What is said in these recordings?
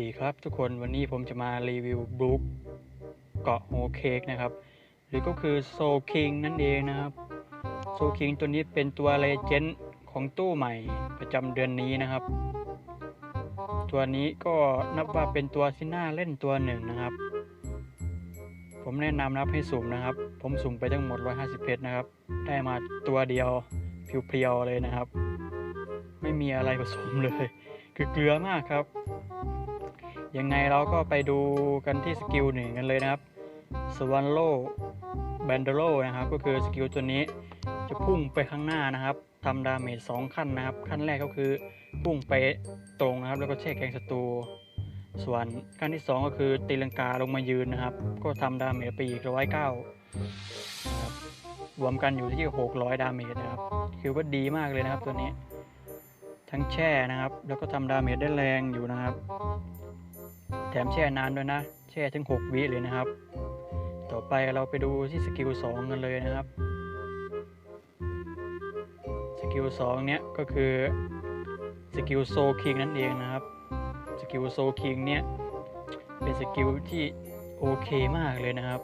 ดีครับทุกคนวันนี้ผมจะมารีวิวบลูเกาะโฮเค้กนะครับ หรือก็คือโซคิงนั่นเองนะครับโซคิงตัวนี้เป็นตัวเลเจนด์ของตู้ใหม่ประจำเดือนนี้นะครับ ตัวนี้ก็นับว่าเป็นตัวที่น่าเล่นตัวหนึ่งนะครับ ผมแนะนำนะครับให้สุ่มนะครับ ผมสุ่มไปทั้งหมด 150 เพชรนะครับ ได้มาตัวเดียวเพียวๆเลยนะครับ ไม่มีอะไรผสมเลย คือเกลือมากครับ ยังไงเราก็ไปดูกันที่สกิลหนึ่งกันเลยนะครับสวันโลแบนเดโลนะครับก็คือสกิลตัวนี้จะพุ่งไปข้างหน้านะครับทำดาเมจสองขั้นนะครับ ขั้นแรกก็คือพุ่งไปตรงนะครับ แล้วก็แช่แข็งศัตรูส่วนขั้นที่ 2 ก็คือตีลังกาลงมายืนนะครับ ก็ทำดาเมจไปอีกร้อยเก้านะครับรวมกันอยู่ที่ 600 ดาเมจนะครับคือว่าดีมากเลยนะครับตัวนี้ ทั้งแช่นะครับ แล้วก็ทำดาเมจได้แรงอยู่นะครับ แถมแช่นานด้วยนะ แช่ถึง 6 วิเลยนะครับ ต่อไปเราไปดูที่สกิล 2 กันเลยนะครับ สกิล 2 เนี้ยก็คือสกิลโซคิงนั่นเองนะครับ สกิลโซคิงเนี่ยเป็นสกิลที่โอเคมากเลยนะครับ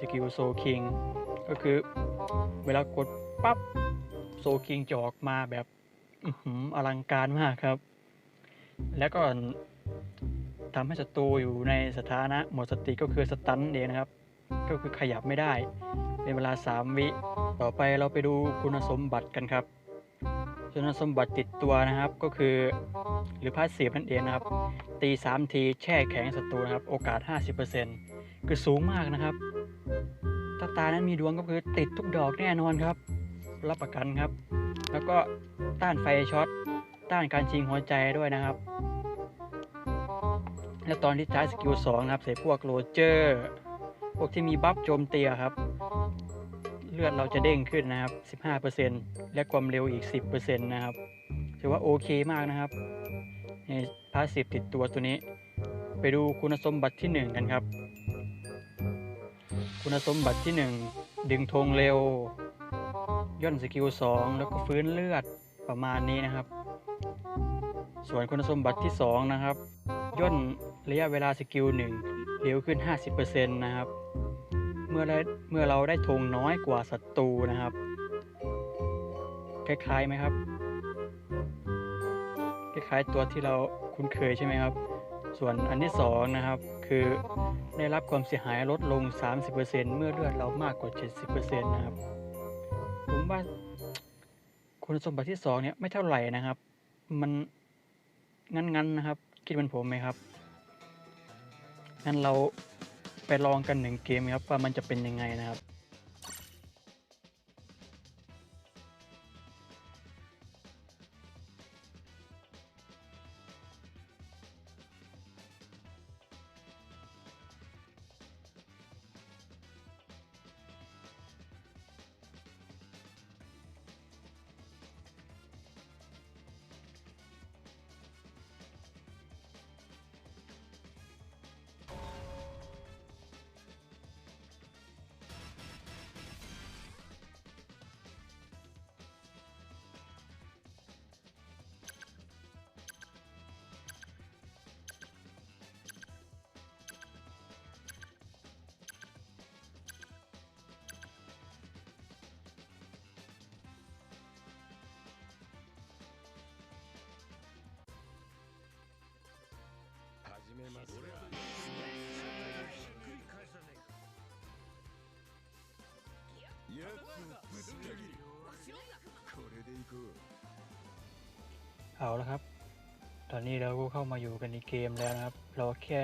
สกิลโซคิงก็คือเวลากดปั๊บโซคิงจะออกมาแบบอื้อหืออลังการมากครับ แล้วก็ ทำให้ศัตรูอยู่ในสถานะหมดสติก็คือสตันเองนะครับ ก็คือขยับไม่ได้ เป็นเวลา 3 วิ ต่อไปเราไปดูคุณสมบัติกันครับคุณสมบัติติดตัวนะครับก็คือ หรือพาสซีฟนั่นเองนะครับ ตี 3 ทีแช่แข็งศัตรูนะครับ โอกาส 50%คือสูงมากนะครับถ้าตานั้นมีดวงก็คือติดทุกดอกแน่นอนครับ รับประกันครับ แล้วก็ต้านไฟช็อตต้านการชิงหัวใจด้วยนะครับ แล้วตอนที่ใช้สกิล2นะครับ ใส่พวกโรเจอร์ พวกที่มีบัฟโจมตีอะครับ เลือดเราจะเด้งขึ้นนะครับ 15%และความเร็วอีก 10%นะครับ ถือว่าโอเคมากนะครับในพาสซีฟติดตัวตัวนี้ ไปดูคุณสมบัติที่ 1 กันครับ คุณสมบัติที่ 1 ดึงธงเร็ว ย่นสกิล2แล้วก็ฟื้นเลือดประมาณนี้นะครับ ส่วนคุณสมบัติที่ 2 นะครับ ย่นระยะเวลาสกิล1เร็วขึ้น 50%นะครับ เมื่อได้เมื่อเราได้ธงน้อยกว่าศัตรูนะครับ คล้ายๆไหมครับ คล้ายๆตัวที่เราคุ้นเคยใช่ไหมครับ ส่วนอันที่สองนะครับคือได้รับความเสียหายลดลง 30%เมื่อเลือดเรามากกว่า 70%นะครับ ผมว่าคุณสมบัติที่สองเนี่ยไม่เท่าไหร่นะครับ มันงั้นๆนะครับ คิดเป็นผมไหมครับ งั้นเราไปลองกันหนึ่งเกมครับว่ามันจะเป็นยังไงนะครับ めますかやつをぶった切りこれでいこう เอาละครับ ตอนนี้เราก็เข้ามาอยู่กันในเกมแล้วนะครับ เราแค่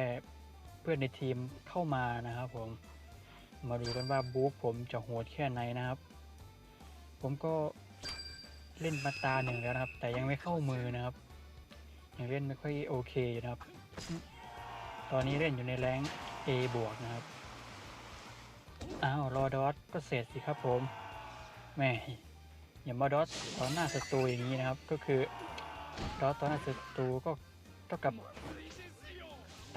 เพื่อนในทีมเข้ามานะครับผม มาดูกันว่าบู๊ผมจะโหดแค่ไหนนะครับ ผมก็เล่นมาตาหนึ่งแล้วนะครับ แต่ยังไม่เข้ามือนะครับ ยังเล่นไม่ค่อยโอเคอยู่นะครับ ตอนนี้เล่นอยู่ในแรง A บวกนะครับ อ้าวรอดอสก็เสร็จสิครับผมแม่อย่ามาดอสตอนหน้าศัตรูอย่างนี้นะครับ ก็คือดอสตอนหน้าศัตรูก็เท่ากับ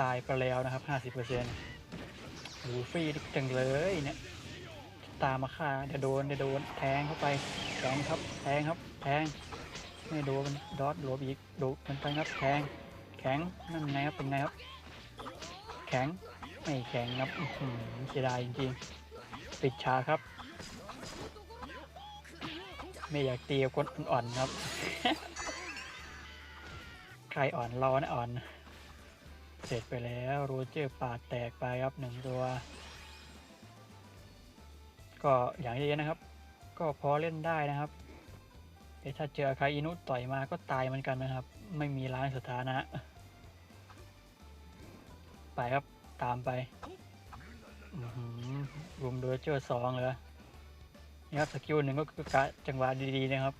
ตายไปแล้วนะครับ 50%ลูฟี่นี่จังเลยเนี่ยตามมาฆ่าเดี๋ยวโดนเดี๋ยวโดนแทงเข้าไปแทงครับแทงครับแทงไม่โดนดอสหลบอีกโดนมันไปครับแทงแข็งนั่นไงครับเป็นไงครับ แข็ง ไม่แข็งครับอื้อหือเสียดายจริงๆปิดฉากครับ ไม่อยากตีกับคนอ่อนๆครับ ใครอ่อนรอนะอ่อน เสร็จไปแล้วโรเจอร์ปาดแตกไปครับหนึ่งตัว ก็อย่างเห็นนะครับ ก็พอเล่นได้นะครับแต่ถ้าเจอใครอินุต่อยมาก็ตายเหมือนกันนะครับ ไม่มีล้างสถานะ ไปครับตามไปรุมโดยเจอสองเลยนี่ครับสกิลหนึ่งก็คือกะจังหวะดีๆนะครับ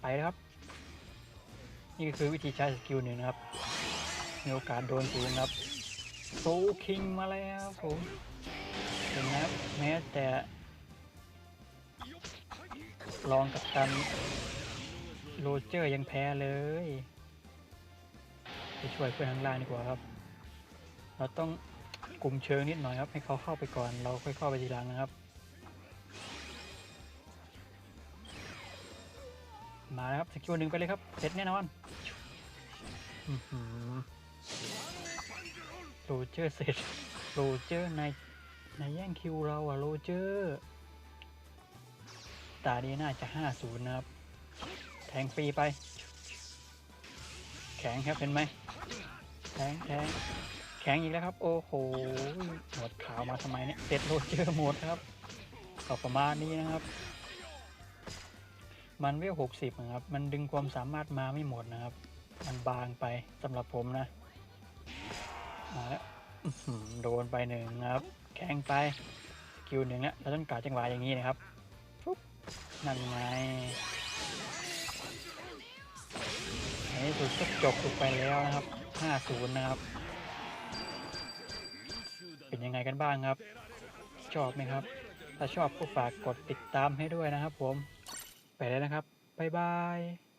ไปแล้วครับ นี่ก็คือวิธีใช้สกิลหนึ่งนะครับมีโอกาสโดนสูงครับโซคิงมาแล้วผมเห็นไหมครับแม้แต่ลองกับกันโรเจอร์ยังแพ้เลย ไปช่วยเพื่อนข้างล่างดีกว่าครับ เราต้องกลุ่มเชิงนิดหน่อยครับ ให้เขาเข้าไปก่อนเราค่อยเข้าไปทีหลังนะครับ มาแล้วครับสกิลหนึ่งไปเลยครับเสร็จแน่นอนโรเจอร์เสร็จโรเจอร์ในในแย่งคิวเราอะโรเจอร์ตานี้น่าจะ50นะครับ แทงฟรีไป แข็งครับเห็นไหมแข็งแข็ง แข็งอีกแล้วครับ โอ้โหหมดขาวมาทำไมเนี่ยเสร็จโรเจอร์หมดครับก็ประมาณนี้นะครับ มันเวลหกสิบนะครับ มันดึงความสามารถมาไม่หมดนะครับ มันบางไปสำหรับผมนะมาแล้วโดนไปหนึ่งครับ แข็งไปสกิลหนึ่งแล้วเราต้องกาจังหวะอย่างนี้นะครับปุ๊บนั่นไงในที่สุดก็จบลงไปแล้วนะครับ 50 นะครับ เป็นยังไงกันบ้างครับ ชอบไหมครับ ถ้าชอบก็ฝากกดติดตามให้ด้วยนะครับผม ไปแล้วนะครับ บ๊ายบาย